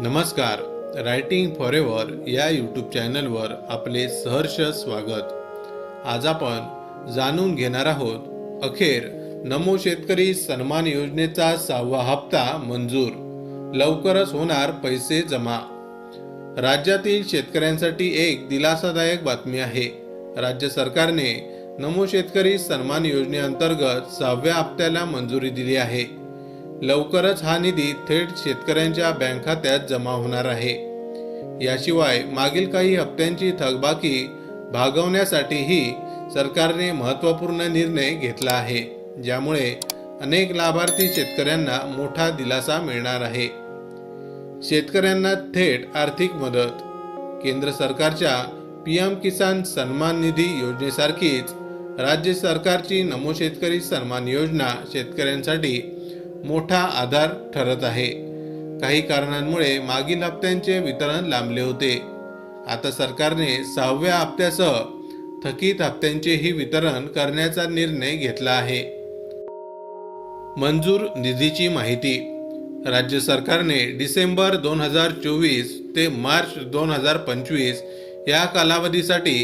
नमस्कार writing for ever या YouTube चॅनलवर आपले सहर्ष स्वागत. आज आपण जाणून घेणार आहोत अखेर नमो शेतकरी सन्मान योजनेचा सहावा हप्ता मंजूर लवकरच होणार पैसे जमा. राज्यातील शेतकऱ्यांसाठी एक दिलासादायक बातमी आहे राज्य सरकारने नमो शेतकरी सन्मान योजनेअंतर्गत सहाव्या हप्त्याला मंजुरी दिली आहे. लवकरच हा निधी थेट शेतकऱ्यांच्या बँक खात्यात जमा होणार आहे. याशिवाय मागील काही हप्त्यांची थकबाकी भागवण्यासाठीही सरकारने महत्त्वपूर्ण निर्णय घेतला आहे ज्यामुळे अनेक लाभार्थी शेतकऱ्यांना मोठा दिलासा मिळणार आहे. शेतकऱ्यांना थेट आर्थिक मदत केंद्र सरकारच्या पी एम किसान सन्मान निधी योजनेसारखीच राज्य सरकारची नमो शेतकरी सन्मान योजना शेतकऱ्यांसाठी मोठा आधार ठरत आहे. काही कारणांमुळे मागील हप्त्यांचे वितरण लांबले होते. आता सरकारने सहाव्या हप्त्यासह थकीत हप्त्यांचेही वितरण करण्याचा निर्णय घेतला आहे. मंजूर निधीची माहिती. राज्य सरकारने डिसेंबर दोन हजार चोवीस ते मार्च दोन हजार पंचवीस या कालावधीसाठी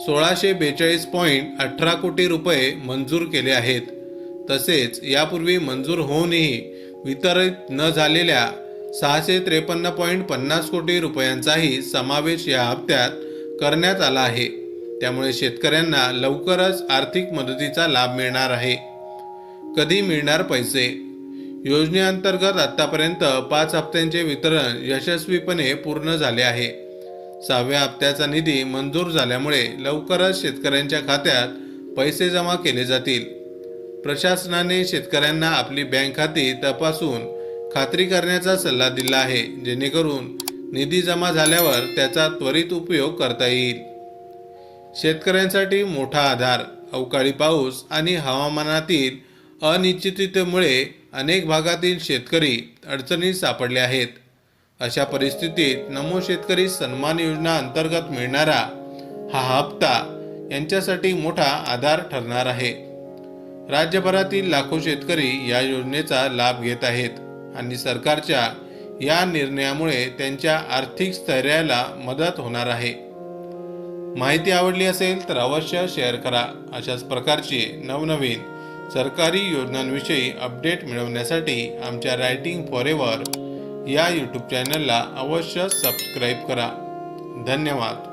सोळाशे बेचाळीस पॉईंट अठरा कोटी रुपये मंजूर केले आहेत. तसेच यापूर्वी मंजूर होऊनही वितरित न झालेल्या सहाशे त्रेपन्न पॉईंट पन्नास कोटी रुपयांचाही समावेश या हप्त्यात करण्यात आला आहे. त्यामुळे शेतकऱ्यांना लवकरच आर्थिक मदतीचा लाभ मिळणार आहे. कधी मिळणार पैसे? योजनेअंतर्गत आतापर्यंत पाच हप्त्यांचे वितरण यशस्वीपणे पूर्ण झाले आहे. सहाव्या हप्त्याचा निधी मंजूर झाल्यामुळे लवकरच शेतकऱ्यांच्या खात्यात पैसे जमा केले जातील. प्रशासनाने शेतकऱ्यांना आपली बँक खाती तपासून खात्री करण्याचा सल्ला दिला आहे जेणेकरून निधी जमा झाल्यावर त्याचा त्वरित उपयोग करता येईल. शेतकऱ्यांसाठी मोठा आधार अवकाळी पाऊस आणि हवामानातील अनिश्चिततेमुळे अनेक भागातील शेतकरी अडचणीत सापडले आहेत. अशा परिस्थितीत नमो शेतकरी सन्मान योजना अंतर्गत मिळणारा हा हप्ता यांच्यासाठी मोठा आधार ठरणार आहे. राज्यभरातील लाखो शेतकरी या योजनेचा लाभ घेत आहेत आणि सरकारच्या या निर्णयामुळे त्यांच्या आर्थिक स्थैर्याला मदत होणार आहे. माहिती आवडली असेल तर अवश्य शेअर करा. अशाच प्रकारची नवनवीन सरकारी योजनांविषयी अपडेट मिळवण्यासाठी आमच्या रायटिंग फॉर एव्हर या यूट्यूब चॅनलला अवश्य सबस्क्राईब करा. धन्यवाद.